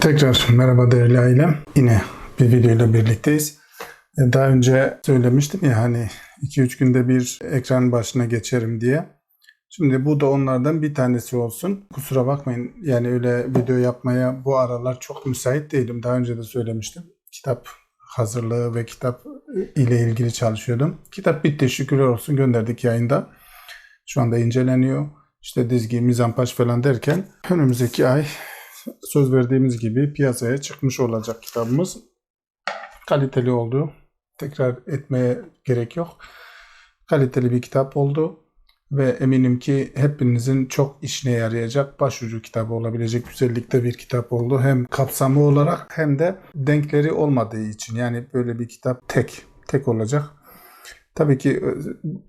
Tekrar merhaba değerli ailem. Yine bir videoyla birlikteyiz. E, Daha önce söylemiştim ya hani 2-3 günde bir ekran başına geçerim diye. Şimdi bu da onlardan bir tanesi olsun. Kusura bakmayın yani öyle video yapmaya bu aralar çok müsait değilim. Daha önce de söylemiştim. Kitap hazırlığı ve kitap ile ilgili çalışıyordum. Kitap bitti şükürler olsun gönderdik yayında. Şu anda inceleniyor. İşte dizgi, mizampaj falan derken önümüzdeki ay söz verdiğimiz gibi piyasaya çıkmış olacak kitabımız. Kaliteli oldu. Tekrar etmeye gerek yok. Kaliteli bir kitap oldu ve eminim ki hepinizin çok işine yarayacak başucu kitabı olabilecek güzellikte bir kitap oldu. Hem kapsamı olarak hem de denkleri olmadığı için yani böyle bir kitap tek tek olacak. Tabii ki e,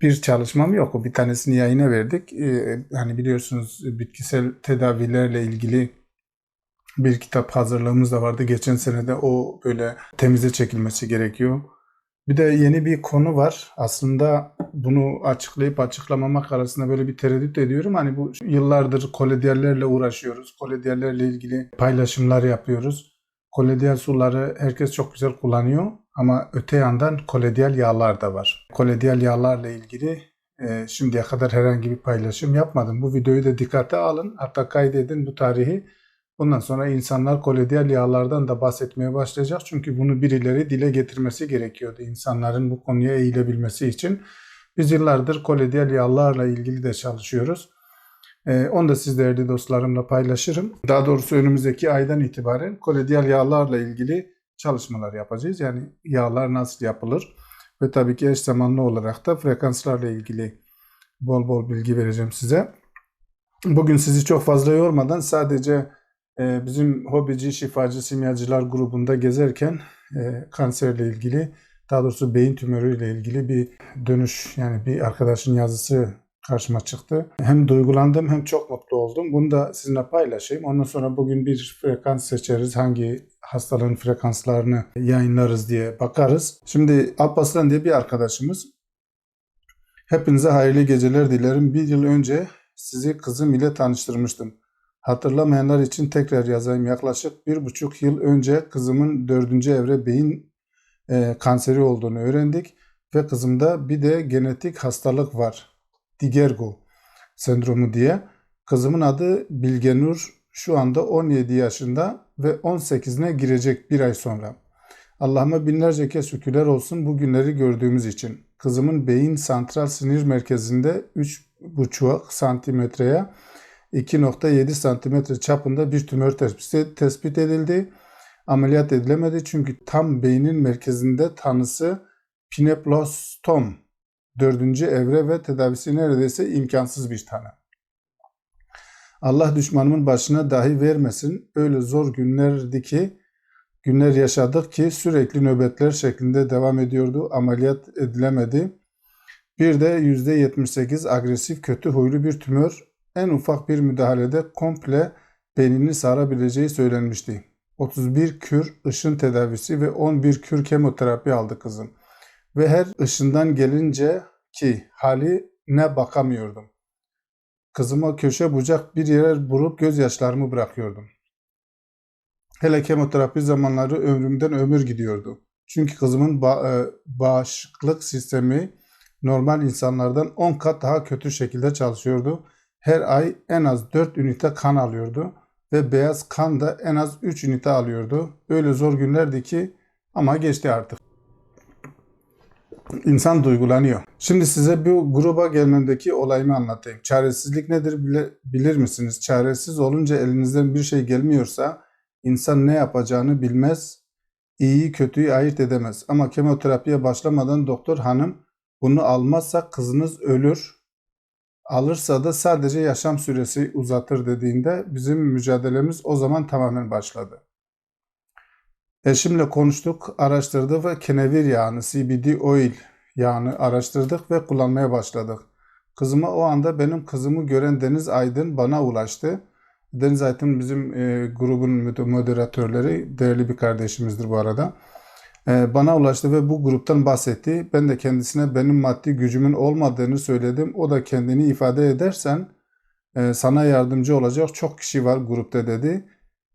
bir çalışmam yok. Bir tanesini yayına verdik. Ee, Hani biliyorsunuz bitkisel tedavilerle ilgili bir kitap hazırlığımız da vardı. Geçen sene de o böyle temize çekilmesi gerekiyor. Bir de yeni bir konu var. Aslında bunu açıklayıp açıklamamak arasında böyle bir tereddüt ediyorum. Hani bu yıllardır koledyallerle uğraşıyoruz. Koledyallerle ilgili paylaşımlar yapıyoruz. Koledyal suları herkes çok güzel kullanıyor. Ama öte yandan koledyal yağlar da var. Koledyal yağlarla ilgili e, şimdiye kadar herhangi bir paylaşım yapmadım. Bu videoyu da dikkate alın. Hatta kaydedin bu tarihi. Bundan sonra insanlar koledyal yağlardan da bahsetmeye başlayacak. Çünkü bunu birileri dile getirmesi gerekiyordu. İnsanların bu konuya eğilebilmesi için. Biz yıllardır koledyal yağlarla ilgili de çalışıyoruz. Ee, onu da siz değerli dostlarımla paylaşırım. Daha doğrusu önümüzdeki aydan itibaren koledyal yağlarla ilgili çalışmalar yapacağız. Yani yağlar nasıl yapılır? Ve tabii ki eş zamanlı olarak da frekanslarla ilgili bol bol bilgi vereceğim size. Bugün sizi çok fazla yormadan sadece e, bizim hobici, şifacı, simyacılar grubunda gezerken e, kanserle ilgili, daha doğrusu beyin tümörüyle ilgili bir dönüş, yani bir arkadaşın yazısı karşıma çıktı. Hem duygulandım hem çok mutlu oldum. Bunu da sizinle paylaşayım. Ondan sonra bugün bir frekans seçeriz. Hangi hastalığın frekanslarını yayınlarız diye bakarız. Şimdi Alparslan diye bir arkadaşımız. Hepinize hayırlı geceler dilerim. Bir yıl önce sizi kızım ile tanıştırmıştım. Hatırlamayanlar için tekrar yazayım. Yaklaşık bir buçuk yıl önce kızımın dördüncü evre beyin e, kanseri olduğunu öğrendik. Ve kızımda bir de genetik hastalık var. Digergo sendromu diye. Kızımın adı Bilgenur. Şu anda 17 yaşında ve 18'ine girecek bir ay sonra. Allah'ıma binlerce kez şükürler olsun bu günleri gördüğümüz için. Kızımın beyin santral sinir merkezinde 3,5 santimetreye 2.7 santimetre çapında bir tümör tespit, tespit edildi. Ameliyat edilemedi çünkü tam beynin merkezinde tanısı pineplostom dördüncü evre ve tedavisi neredeyse imkansız bir tane. Allah düşmanımın başına dahi vermesin. Öyle zor günlerdi ki günler yaşadık ki sürekli nöbetler şeklinde devam ediyordu. Ameliyat edilemedi. Bir de %78 agresif kötü huylu bir tümör en ufak bir müdahalede komple beynini sarabileceği söylenmişti. 31 kür ışın tedavisi ve 11 kür kemoterapi aldı kızım. Ve her ışından gelince ki hali ne bakamıyordum. Kızıma köşe bucak bir yere vurup gözyaşlarımı bırakıyordum. Hele kemoterapi zamanları ömrümden ömür gidiyordu. Çünkü kızımın ba- e, bağışıklık sistemi normal insanlardan 10 kat daha kötü şekilde çalışıyordu. Her ay en az 4 ünite kan alıyordu ve beyaz kan da en az 3 ünite alıyordu. Öyle zor günlerdi ki ama geçti artık. İnsan duygulanıyor. Şimdi size bu gruba gelmemdeki olayımı anlatayım. Çaresizlik nedir bile, bilir misiniz? Çaresiz olunca elinizden bir şey gelmiyorsa insan ne yapacağını bilmez, iyiyi kötüyü ayırt edemez. Ama kemoterapiye başlamadan doktor hanım bunu almazsa kızınız ölür, alırsa da sadece yaşam süresi uzatır dediğinde bizim mücadelemiz o zaman tamamen başladı. Eşimle konuştuk, araştırdık ve kenevir yağını, CBD oil yağını araştırdık ve kullanmaya başladık. Kızıma o anda benim kızımı gören Deniz Aydın bana ulaştı. Deniz Aydın bizim e, grubun moderatörleri, değerli bir kardeşimizdir bu arada. E, bana ulaştı ve bu gruptan bahsetti. Ben de kendisine benim maddi gücümün olmadığını söyledim. O da kendini ifade edersen e, sana yardımcı olacak çok kişi var grupta dedi.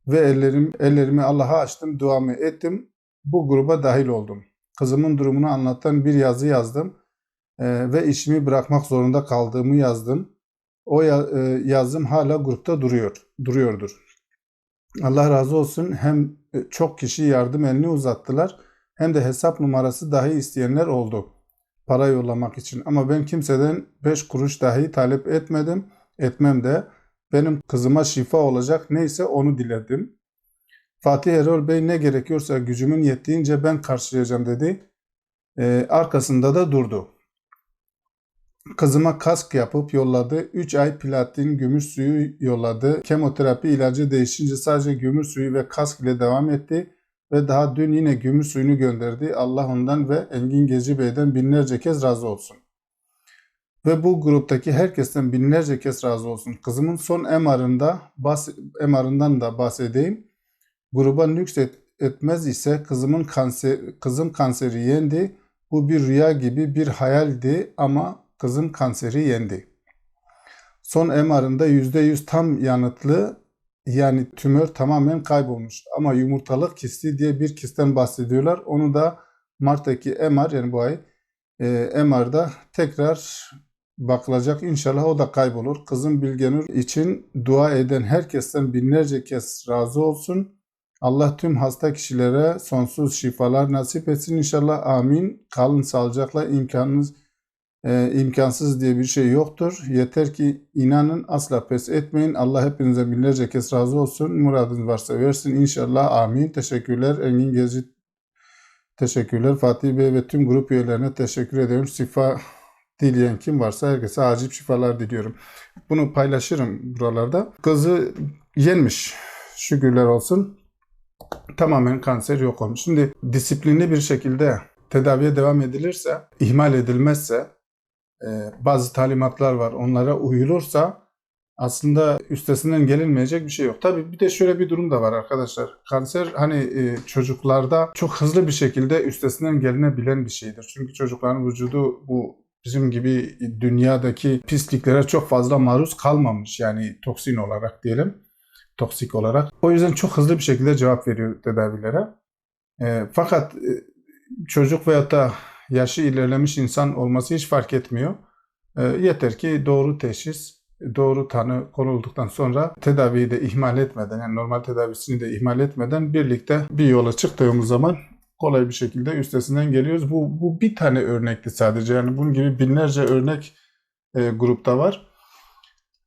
ve ellerim ellerimi Allah'a açtım, duamı ettim. Bu gruba dahil oldum. Kızımın durumunu anlatan bir yazı yazdım Ee, ve işimi bırakmak zorunda kaldığımı yazdım. O e, yazım hala grupta duruyor, duruyordur. Allah razı olsun hem e, çok kişi yardım elini uzattılar hem de hesap numarası dahi isteyenler oldu para yollamak için. Ama ben kimseden 5 kuruş dahi talep etmedim, etmem de. Benim kızıma şifa olacak neyse onu diledim. Fatih Erol Bey ne gerekiyorsa gücümün yettiğince ben karşılayacağım dedi. Ee, arkasında da durdu. Kızıma kask yapıp yolladı. 3 ay platin gümüş suyu yolladı. Kemoterapi ilacı değişince sadece gümüş suyu ve kask ile devam etti. Ve daha dün yine gümüş suyunu gönderdi. Allah ondan ve Engin Gezi Bey'den binlerce kez razı olsun. Ve bu gruptaki herkesten binlerce kez razı olsun. Kızımın son MR'ında, bahs MR'ından da bahsedeyim. Gruba nüks et- etmez ise kızımın kanser, kızım kanseri yendi. Bu bir rüya gibi bir hayaldi ama kızım kanseri yendi. Son MR'ında %100 tam yanıtlı yani tümör tamamen kaybolmuş. Ama yumurtalık kisti diye bir kistten bahsediyorlar. Onu da Mart'taki MR yani bu ay e, MR'da tekrar bakılacak. İnşallah o da kaybolur. Kızım Bilgenur için dua eden herkesten binlerce kez razı olsun. Allah tüm hasta kişilere sonsuz şifalar nasip etsin inşallah. Amin. Kalın sağlıcakla imkanınız e, imkansız diye bir şey yoktur. Yeter ki inanın asla pes etmeyin. Allah hepinize binlerce kez razı olsun. Muradınız varsa versin inşallah. Amin. Teşekkürler. Engin Gezi teşekkürler. Fatih Bey ve tüm grup üyelerine teşekkür ediyorum. Şifa dileyen kim varsa herkese acil şifalar diliyorum. Bunu paylaşırım buralarda. Kızı yenmiş. Şükürler olsun. Tamamen kanser yok olmuş. Şimdi disiplinli bir şekilde tedaviye devam edilirse, ihmal edilmezse, bazı talimatlar var. Onlara uyulursa aslında üstesinden gelinmeyecek bir şey yok. Tabii bir de şöyle bir durum da var arkadaşlar. Kanser hani e, çocuklarda çok hızlı bir şekilde üstesinden gelinebilen bir şeydir. Çünkü çocukların vücudu bu bizim gibi dünyadaki pisliklere çok fazla maruz kalmamış. Yani toksin olarak diyelim. Toksik olarak. O yüzden çok hızlı bir şekilde cevap veriyor tedavilere. E, fakat e, çocuk veyahut da yaşı ilerlemiş insan olması hiç fark etmiyor. E, yeter ki doğru teşhis, doğru tanı konulduktan sonra tedaviyi de ihmal etmeden, yani normal tedavisini de ihmal etmeden birlikte bir yola çıktığımız zaman kolay bir şekilde üstesinden geliyoruz. Bu, bu bir tane örnekti sadece. Yani bunun gibi binlerce örnek e, grupta var.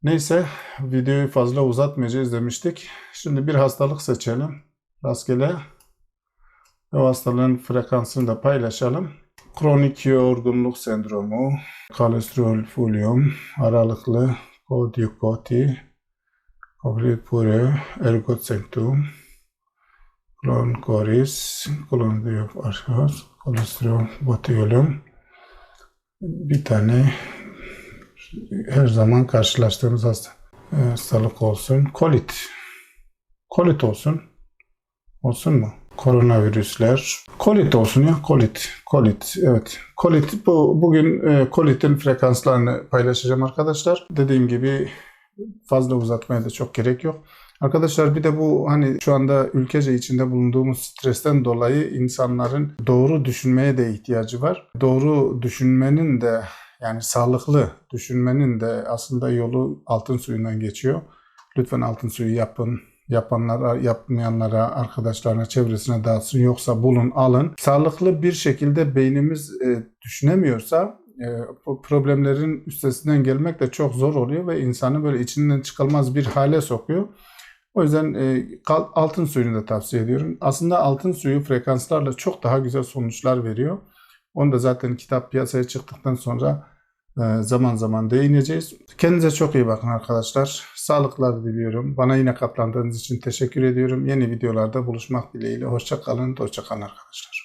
Neyse videoyu fazla uzatmayacağız demiştik. Şimdi bir hastalık seçelim. Rastgele. O hastalığın frekansını da paylaşalım. Kronik yorgunluk sendromu, kolesterol fulyum, aralıklı kodikoti, kobrit pure, ergot senktum, klon koris, klon diyop arşos, kolesterol botiyolum. Bir tane her zaman karşılaştığımız hasta, e, hastalık olsun. Kolit. Kolit olsun. Olsun mu? Koronavirüsler. Kolit olsun ya. Kolit. Kolit. Evet. Kolit. Bu, bugün e, kolitin frekanslarını paylaşacağım arkadaşlar. Dediğim gibi fazla uzatmaya da çok gerek yok. Arkadaşlar bir de bu hani şu anda ülkece içinde bulunduğumuz stresten dolayı insanların doğru düşünmeye de ihtiyacı var. Doğru düşünmenin de yani sağlıklı düşünmenin de aslında yolu altın suyundan geçiyor. Lütfen altın suyu yapın. Yapanlara, yapmayanlara, arkadaşlarına, çevresine dağıtsın. Yoksa bulun, alın. Sağlıklı bir şekilde beynimiz e, düşünemiyorsa e, problemlerin üstesinden gelmek de çok zor oluyor ve insanı böyle içinden çıkılmaz bir hale sokuyor. O yüzden e, altın suyunu da tavsiye ediyorum. Aslında altın suyu frekanslarla çok daha güzel sonuçlar veriyor. Onu da zaten kitap piyasaya çıktıktan sonra zaman zaman değineceğiz. Kendinize çok iyi bakın arkadaşlar. Sağlıklar diliyorum. Bana yine katlandığınız için teşekkür ediyorum. Yeni videolarda buluşmak dileğiyle. Hoşça kalın, hoşça kalın arkadaşlar.